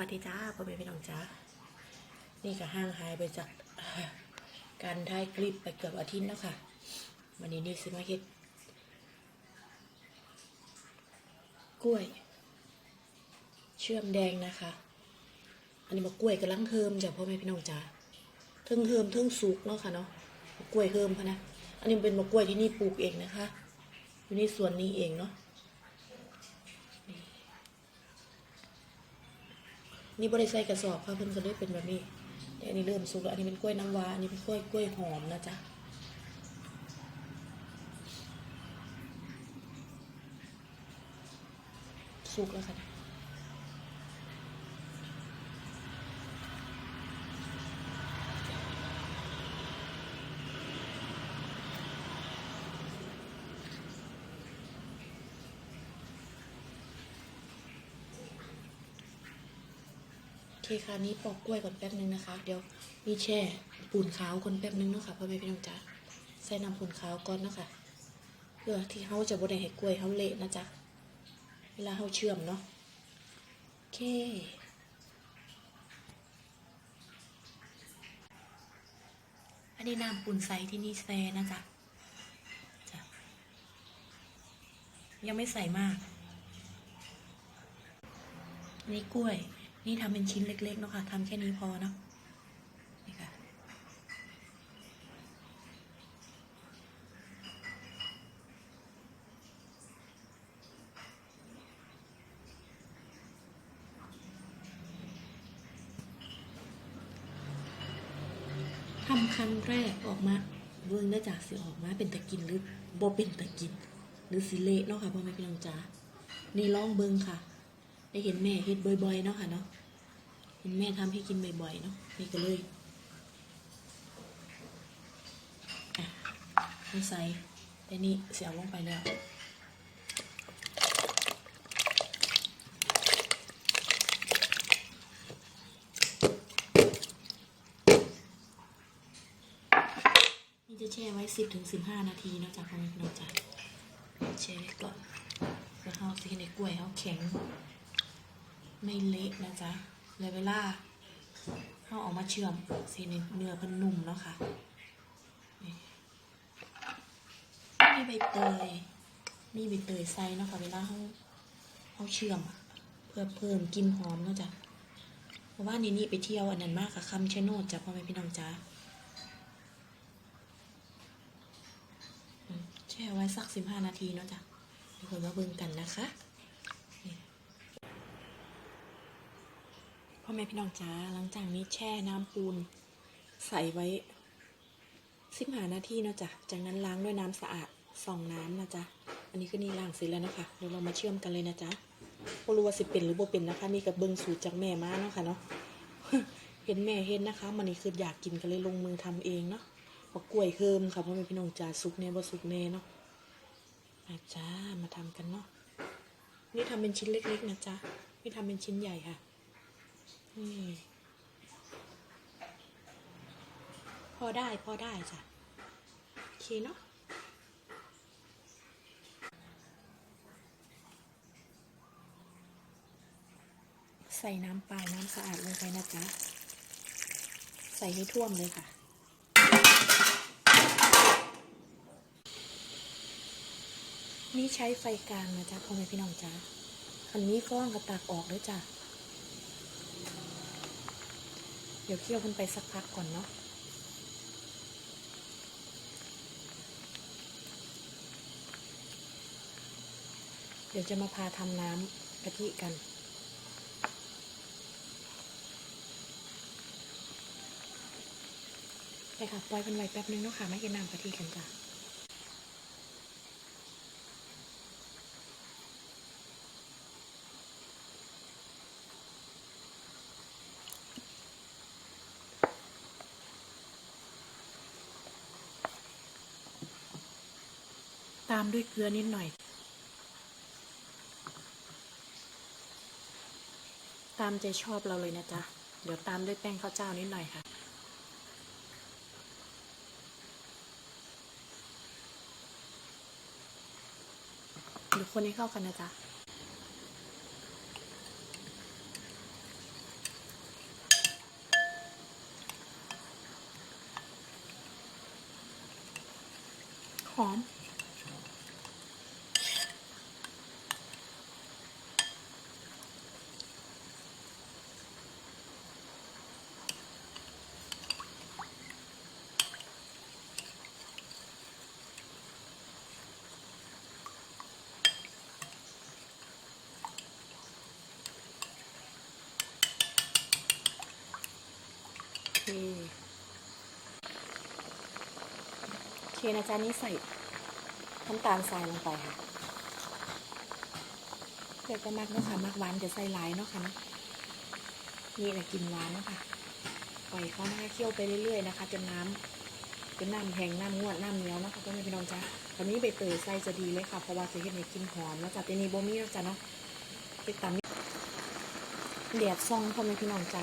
วัสดีจ้าพ่อแม่พี่น้องจ้านี่ก็ห่างหายไปจากการถ่ายคลิปไปเกือบอาทิตย์แล้วค่ะวันนี้นี่ซื้อมาเฮ็ดกล้วย เชื่อมแดงนะคะ อันนี้มากล้วยกำลังเฮิมจ้ะพ่อแม่พี่น้องจ้าเทิงเฮิมเทิงสุกเนาะค่ะเนาะมะกล้วยเฮิมพะนะอันนี้เป็นมะกล้วยที่นี่ปลูกเองนะคะอยู่ในสวนนี้เองเนาะ นี่บริใส่กระสอบค่ะเพิ่นก็เลยเป็นแบบนี้แต่อันนี้เริ่มสุกแล้วอันนี้เป็นกล้วยน้ำว้าอันนี้เป็นกล้วยกล้วยหอมนะจ๊ะสุกแล้วค่ะ เคค่ะนี่ปอกกล้วยก่อนแป๊บนึงนะคะ เดี๋ยวมีแช่ปูนขาวก่อนแป๊บนึงเนาะค่ะพ่อแม่พี่น้องจ๊ะใส่น้ำปูนขาวก่อนเนาะค่ะเพื่อที่เขาจะบ่ได้ให้กล้วยเขาเละนะจ๊ะเวลาเขาเชื่อมเนาะโอเคอันนี้น้ำปูนใสที่นี่แซ่นะจ๊ะจ้ะยังไม่ใส่มากนี่กล้วย นี่ทำเป็นชิ้นเล็กๆเนาะค่ะทำแค่นี้พอเนาะนี่ค่ะ ทำครั้งแรกออกมาเบื้องได้จากสิออกมาเป็นตะกินหรือบ่เป็นตะกิน หรือสิเละเนาะค่ะพ่อแม่พี่น้องจ๋านี่ลองเบิ้งค่ะ ได้เห็นแม่เฮ็ดบ่อยๆเนาะค่ะเนาะเห็นแม่ทำให้กินบ่อยๆเนาะนี่ก็เลยอะไม่ใส่แต่นี่เสียลงไปแล้วนี่จะแช่ไว้สิบถึงสิบห้านาทีเนาะจ๊ะพ่อแม่พี่น้องจ๋าแช่ไว้ก่อนเพื่อเขาสิให้ในกล้วยเขาแข็ง ไม่เละนะจ๊ะเลยเวลาเขาออกมาเชื่อมสีเนื้อเพันนุ่มเนาะค่ะนี่มีใบเตย มีใบเตยใส่เนาะค่ะเวลาเขาเขาเชื่อมเพื่อเพิ่มกลิ่นหอมเนาะจ๊ะเพราะว่านี่นี่ไปเที่ยวอันนั้นมากกับคำชะโนดจ้ะพ่อแม่พี่น้องจ้าอืมแช่ไว้สักสิบห้านาทีเนาะจ้ะเดี๋ยวคนมาเบิ่งกันนะคะ พ่อแม่พี่น้องจ้าหลังจากนี้แช่น้ำปูน ใส่ไว้สิบหานาทีนะจ้ะจากนั้นล้างด้วยน้ำสะอาดสองน้ำนะจ๊ะ อันนี้ก็นี่ล้างเสร็จแล้วนะคะเดี๋ยวเรามาเชื่อมกันเลยนะจ๊ะบ่รู้ว่าสิเป็นหรือบ่เป็นนะคะ นี่กับเบิ้งสูตรจากแม่มาเนาะค่ะเนาะ เห็นแม่เห็นนะคะ มันนี่คืออยากกินก็เลยลงมือทำเองเนาะมากล้วยเคิมค่ะพ่อแม่พี่น้องจ้าสุกแน่บ่สุกแน่เนาะมาจ้ามาทำกันเนาะ นี่ทำเป็นชิ้นเล็ก ๆ นะจ๊ะไม่ทำเป็นชิ้นใหญ่ค่ะ อืมพอได้พอได้จ้ะโอเคเนาะใส่น้ำเปล่าน้ำสะอาดลงไปนะจ๊ะ ใส่ให้ท่วมเลยค่ะ นี่ใช้ไฟกลางนะจ๊ะพ่อแม่พี่น้องจ๊ะอันนี้ฟ้องกระตักออกด้วยจ้ะ เดี๋ยวเคี่ยวมันไปสักพักก่อนเนาะเดี๋ยวจะมาพาทำน้ำกะทิกันไปค่ะปล่อยมันไว้แป๊บนึงเนาะค่ะไม่กินน้ำกะทิกันจ้ะ ตามด้วยเกลือนิดหน่อย ตามใจชอบเราเลยนะจ๊ะ เดี๋ยวตามด้วยแป้งข้าวเจ้านิดหน่อยค่ะ เดี๋ยวคนให้เข้ากันนะจ๊ะหอม โอเคโอเคนะจ๊ะนี่ใส่น้ำตาลทรายลงไปค่ะเดี๋ยวก็มักเนาะค่ะมักหวานจะใส่หลายเนาะค่ะเนาะนี่แหละกินหวานเนาะค่ะปล่อยเขานะคะเคี่ยวไปเรื่อยๆนะคะจนน้ำเป็นน้ำแห้งน้ำงวดน้ำเหนียวนะคะก็ไม่พี่น้องจ้ะตอนนี้ใบเตยใส่จะดีเลยค่ะเพราะว่าจะเห็นในกลินหอมแล้วจ้ะทีนี้โบมี่แล้วจ้ะเนาะไปตามแดดซองพ่อแม่พี่น้องจ้ะ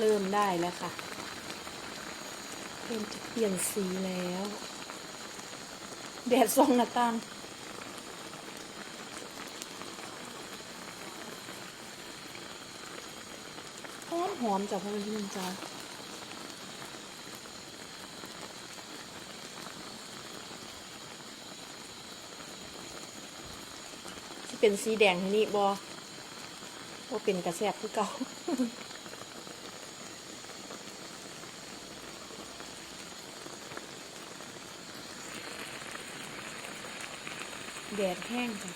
เริ่มได้แล้วค่ะ เริ่มจะเปลี่ยนสีแล้ว แดดส่องหน้าต่างหอมหอมจากพ่อแม่พี่น้องจ้าที่เป็นสีแดงนี่บอว่าเป็นกระแสบคือเก่า แดดแห้งจ้ะ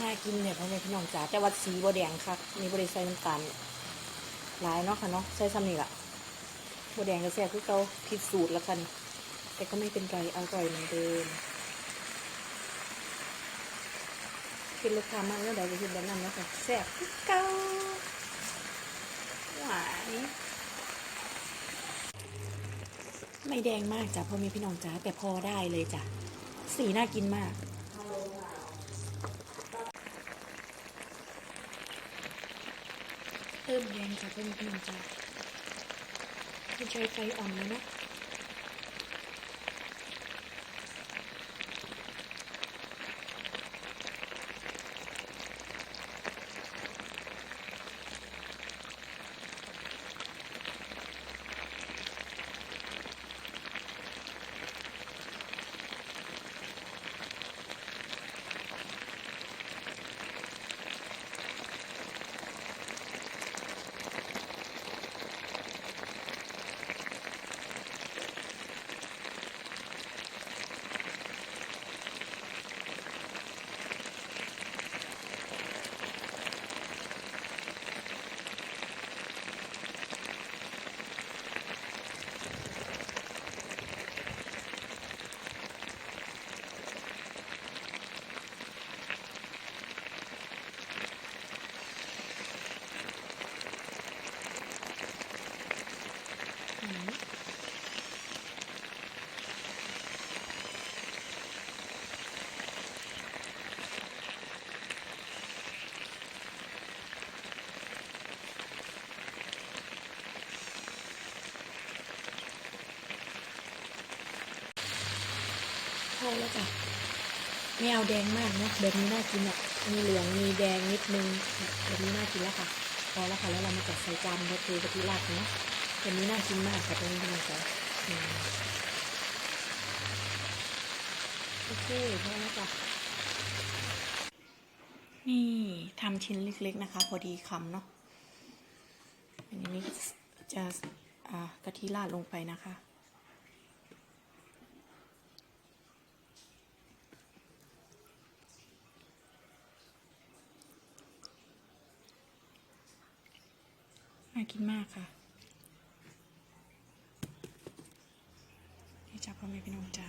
น่ากินเนี่ยพ่อแม่พี่น้องจ๋าแต่ว่าสีบัแดงคักมีบริใส่น้ำตาลหลายเนาะค่ะเนาะใส่ซ้ำนี่ล่ะ บัวแดงก็แซ่บคือเก่าผิดสูตรแล้วกัน แต่ก็ไม่เป็นไรอร่อยเหมือนเดิมกินลูกค้ามากเมื่อใดจะกินแบบนั้นนะคะแซ่บคือเก่าหวานไม่แดงมากจ้ะพ่อแม่พี่น้องจ้าแต่พอได้เลยจ้ะสีน่ากินมากเพิ่มแดงจ้ะพ่มพี่น้องจ้า จะใช้ พอแล้วจ้ะไม่เอาแดงมากเนะแบบนี้น่ากินอะมีเหลืองมีแดงนิดนึงแบบนี้น่ากินแล้วค่ะ พอแล้วค่ะแล้วเรามาจัดใส่จานแล้วเทกะทิราดเนาะแบบนี้น่ากินมากค่ะตรงนี้น้องจ๋าอืมโอเคพอแล้วจ้ะนี่ทำชิ้นเล็กๆนะคะ พอดีคำเนาะอันนี้จะกะทิราดลงไปนะคะ น่ากินมากค่ะนี่จ้าพ่อแม่พี่น้องจ้า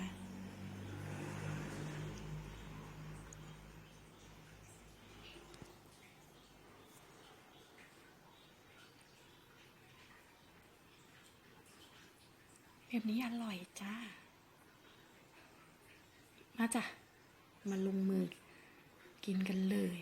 แบบนี้อร่อยจ้า มาจ้ะ มาลงมือกินกันเลย